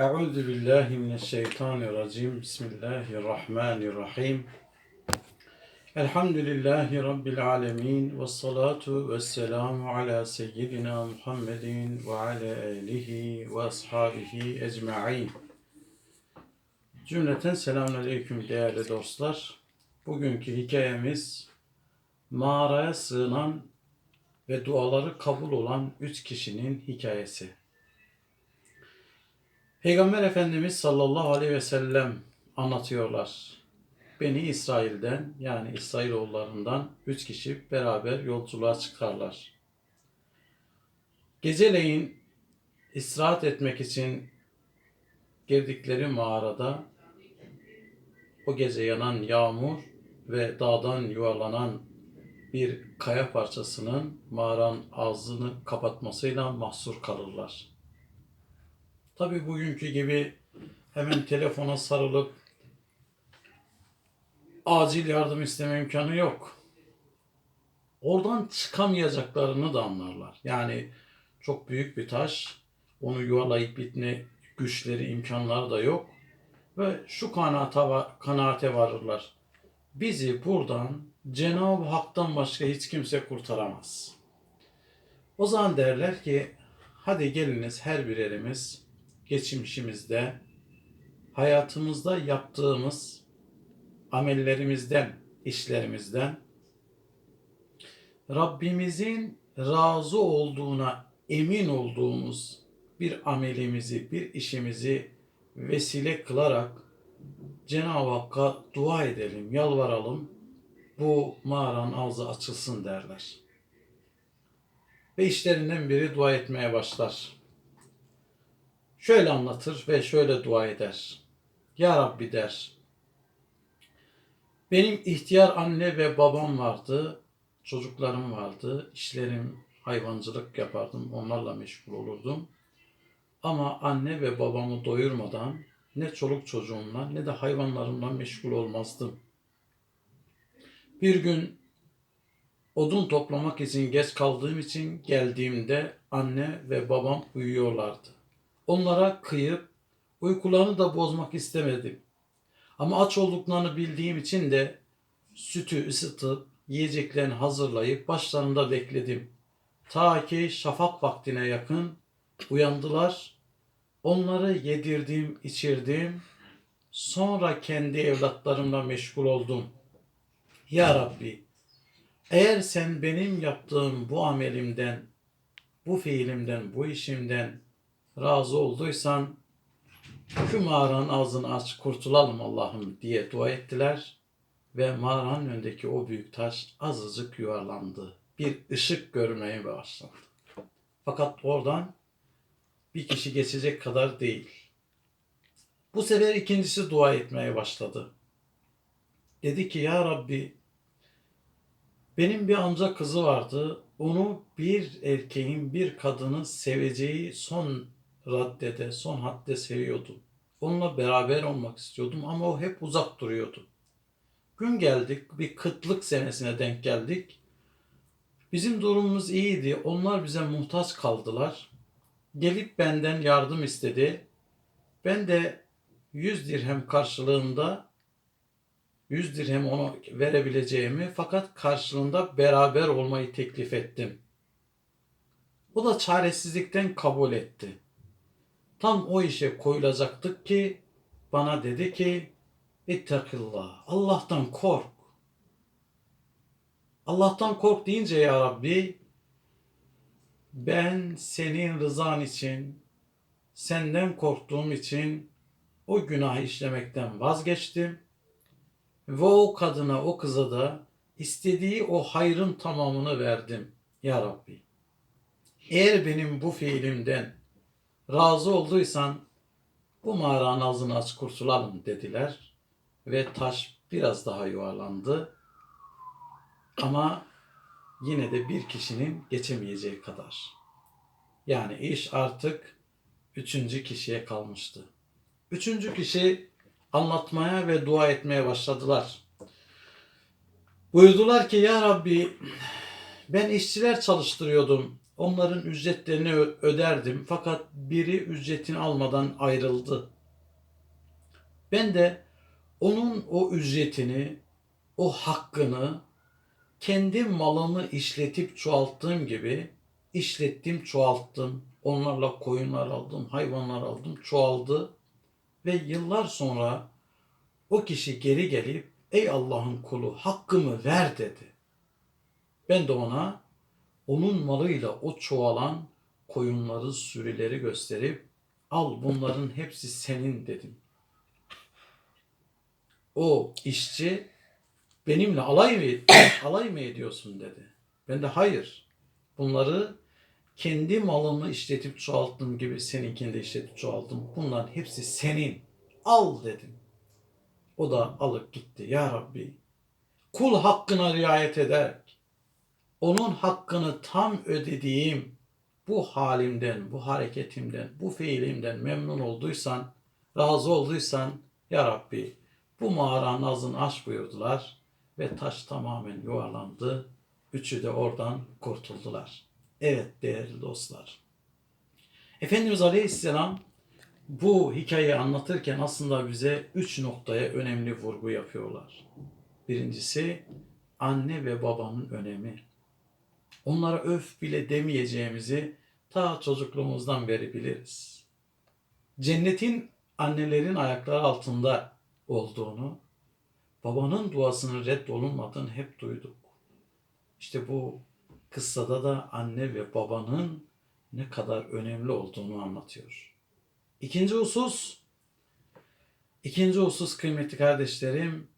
Euzu billahi mineşşeytanirracim. Bismillahirrahmanirrahim. Elhamdülillahi rabbil alamin ve salatu vesselamu ala seyyidina Muhammedin ve ala alihi ve ashabihi ecmaîn. Cümleten selamünaleyküm değerli dostlar. Bugünkü hikayemiz mağaraya sığınan ve duaları kabul olan üç kişinin hikayesi. Peygamber Efendimiz sallallahu aleyhi ve sellem anlatıyorlar. Beni İsrail'den yani İsrailoğullarından üç kişi beraber yolculuğa çıkarlar. Geceleyin istirahat etmek için girdikleri mağarada o gece yanan yağmur ve dağdan yuvarlanan bir kaya parçasının mağaranın ağzını kapatmasıyla mahsur kalırlar. Tabii bugünkü gibi hemen telefona sarılıp acil yardım isteme imkanı yok. Oradan çıkamayacaklarını da anlarlar. Yani çok büyük bir taş, onu yuvarlayıp bitme güçleri, imkanları da yok. Ve şu kanaate, kanaate varırlar. Bizi buradan Cenab-ı Hak'tan başka hiç kimse kurtaramaz. O zaman derler ki hadi geliniz her birerimiz geçmişimizde hayatımızda yaptığımız amellerimizden, işlerimizden Rabbimizin razı olduğuna emin olduğumuz bir amelimizi, bir işimizi vesile kılarak Cenab-ı Hakk'a dua edelim, yalvaralım. Bu mağaranın ağzı açılsın derler. Ve işlerinden biri dua etmeye başlar. Şöyle anlatır ve şöyle dua eder. Ya Rabbi der. Benim ihtiyar anne ve babam vardı. Çocuklarım vardı. İşlerim hayvancılık yapardım. Onlarla meşgul olurdum. Ama anne ve babamı doyurmadan ne çoluk çocuğumla ne de hayvanlarımla meşgul olmazdım. Bir gün odun toplamak için geç kaldığım için geldiğimde anne ve babam uyuyorlardı. Onlara kıyıp uykularını da bozmak istemedim. Ama aç olduklarını bildiğim için de sütü ısıtıp yiyeceklerini hazırlayıp başlarında bekledim. Ta ki şafak vaktine yakın uyandılar. Onları yedirdim, içirdim. Sonra kendi evlatlarımla meşgul oldum. Ya Rabbi, eğer sen benim yaptığım bu amelimden, bu fiilimden, bu işimden razı olduysan şu mağaranın ağzını aç kurtulalım Allah'ım diye dua ettiler ve mağaranın önündeki o büyük taş azıcık yuvarlandı. Bir ışık görmeye başladı. Fakat oradan bir kişi geçecek kadar değil. Bu sefer ikincisi dua etmeye başladı. Dedi ki ya Rabbi benim bir amca kızı vardı. Onu bir erkeğin bir kadını seveceği son raddede, son hadde seviyordum. Onunla beraber olmak istiyordum ama o hep uzak duruyordu. Gün geldik, bir kıtlık senesine denk geldik. Bizim durumumuz iyiydi. Onlar bize muhtaç kaldılar. Gelip benden yardım istedi. Ben de 100 dirhem karşılığında 100 dirhem ona verebileceğimi fakat karşılığında beraber olmayı teklif ettim. O da çaresizlikten kabul etti. Tam o işe koyulacaktık ki bana dedi ki İttakillah. Allah'tan kork. Allah'tan kork deyince ya Rabbi ben senin rızan için senden korktuğum için o günahı işlemekten vazgeçtim ve o kadına o kıza da istediği o hayrın tamamını verdim ya Rabbi. Eğer benim bu fiilimden razı olduysan bu mağaranın ağzını aç kurtulalım dediler ve taş biraz daha yuvarlandı ama yine de bir kişinin geçemeyeceği kadar. Yani iş artık üçüncü kişiye kalmıştı. Üçüncü kişi anlatmaya ve dua etmeye başladılar. Buyurdular ki ya Rabbi ben işçiler çalıştırıyordum. Onların ücretlerini öderdim fakat biri ücretini almadan ayrıldı. Ben de onun o ücretini, o hakkını kendi malımı işletip çoğalttığım gibi işlettim, çoğalttım. Onlarla koyunlar aldım, hayvanlar aldım, çoğaldı. Ve yıllar sonra o kişi geri gelip ey Allah'ın kulu hakkımı ver dedi. Ben de ona onun malıyla o çoğalan koyunları, sürüleri gösterip al bunların hepsi senin dedim. O işçi benimle alay mı, alay mı ediyorsun dedi. Ben de hayır. Bunları kendi malımı işletip çoğalttığım gibi seninkini de işletip çoğalttım. Bunların hepsi senin. Al dedim. O da alıp gitti. Ya Rabbi kul hakkına riayet ederek onun hakkını tam ödediğim bu halimden, bu hareketimden, bu fiilimden memnun olduysan, razı olduysan ya Rabbi bu mağaranın ağzını aç buyurdular ve taş tamamen yuvarlandı. Üçü de oradan kurtuldular. Evet değerli dostlar. Efendimiz Aleyhisselam bu hikayeyi anlatırken aslında bize üç noktaya önemli vurgu yapıyorlar. Birincisi anne ve babanın önemi. Onlara öf bile demeyeceğimizi ta çocukluğumuzdan beri biliriz. Cennetin annelerin ayakları altında olduğunu, babanın duasının reddolunmadığını hep duyduk. İşte bu kıssada da anne ve babanın ne kadar önemli olduğunu anlatıyor. İkinci husus, ikinci husus kıymetli kardeşlerim,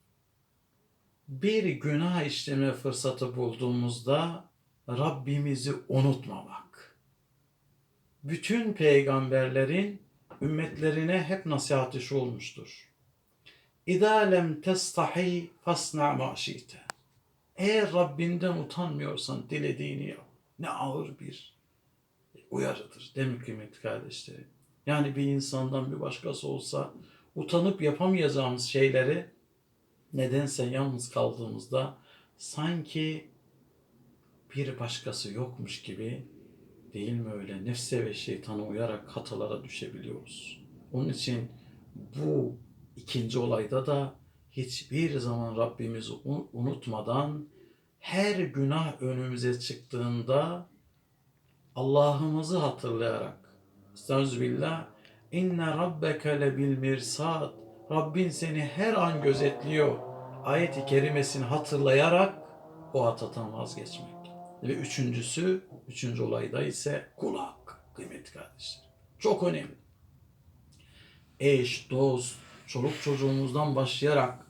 bir günah işleme fırsatı bulduğumuzda Rabbimizi unutmamak. Bütün peygamberlerin ümmetlerine hep nasihati şu olmuştur. İza lem testahi fasna ma şi'te. Eğer Rabbinden utanmıyorsan dilediğini yap. Ne ağır bir uyarıdır değil mi kıymetli kardeşlerim? Yani bir insandan bir başkası olsa utanıp yapamayacağımız şeyleri nedense yalnız kaldığımızda sanki bir başkası yokmuş gibi değil mi öyle nefse ve şeytana uyarak hatalara düşebiliyoruz. Onun için bu ikinci olayda da hiçbir zaman Rabbimizi un- unutmadan her günah önümüze çıktığında Allah'ımızı hatırlayarak Estağfirullah İnne rabbeke lebil mirsad Rabbin seni her an gözetliyor. Ayet-i kerimesini hatırlayarak o hatadan vazgeçmek. Ve üçüncüsü, üçüncü olayda ise kul hakkı kıymetli kardeşlerim. Çok önemli. Eş, dost, çoluk çocuğumuzdan başlayarak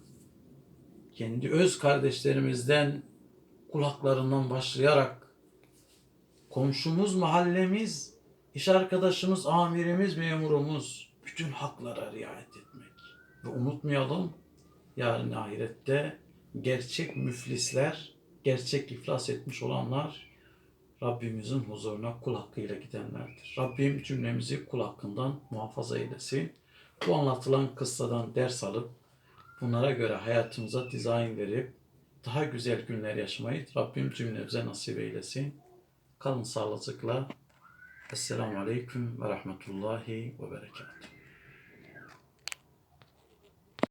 kendi öz kardeşlerimizden kulaklarından başlayarak komşumuz, mahallemiz, iş arkadaşımız, amirimiz, memurumuz bütün haklara riayet etmek. Ve unutmayalım yarın ahirette gerçek müflisler, gerçek iflas etmiş olanlar Rabbimizin huzuruna kul hakkıyla gidenlerdir. Rabbim cümlemizi kul hakkından muhafaza eylesin. Bu anlatılan kıssadan ders alıp bunlara göre hayatımıza dizayn verip daha güzel günler yaşamayı Rabbim cümlemize nasip eylesin. Kalın sağlıcakla. Esselamu Aleyküm ve Rahmetullahi ve Berekatuhu.